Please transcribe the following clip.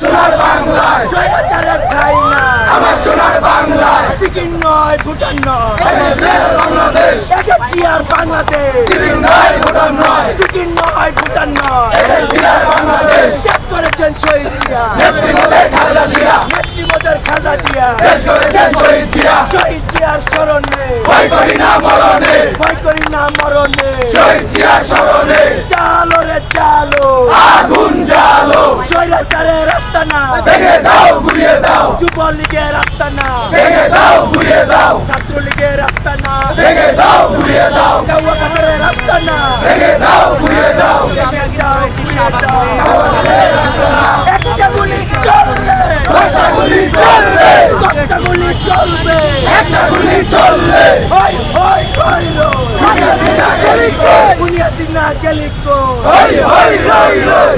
সোনার বাংলায়। স্বৈরাচারের ঠাই না। আমার সোনার বাংলায়। সিকিম নয় ভুটান নয়। বাংলাদেশ। একে চিয়ার বাংলাদেশ। সিকিম নয় ভুটান নয়। সিকিম নয় ভুটান নয়। এটা জিয়ার বাংলাদেশ। ত্যাগ করেছেন শহীদ জিয়া। নেত্রীমোদের খালেদা জিয়া। নেত্রীমোদের খাজা জিয়া। দেশ করেছেন শহীদ জিয়া। শহীদ জিয়ার স্মরণে। ভয় করি না মরণে। ভয় করি না মরণে। শহীদ জিয়ার স্মরণে। চালো রে চালো। আগুন জ্বালো। স্বৈরাচারের আস্তানা ভেঙে দাও ঘুরিয়ে দাও। যুবলীগের আস্তানা ভেঙে দাও ঘুরিয়ে দাও। ছাত্রলীগের আস্তানা ভেঙে দাও ঘুরিয়ে দাও। কাউয়া কাতারের আস্তানা ভেঙে দাও ঘুরিয়ে দাও। ভেঙে দাও ঘুরিয়ে দাও একটা গুলি চলবে দশটা গুলি চলবে। দশটা গুলি চলবে। একটা গুলি চলবে। ওই ওই ওই রই। বুনিয়া সিনা গেলিকো ওই ওই রই রই।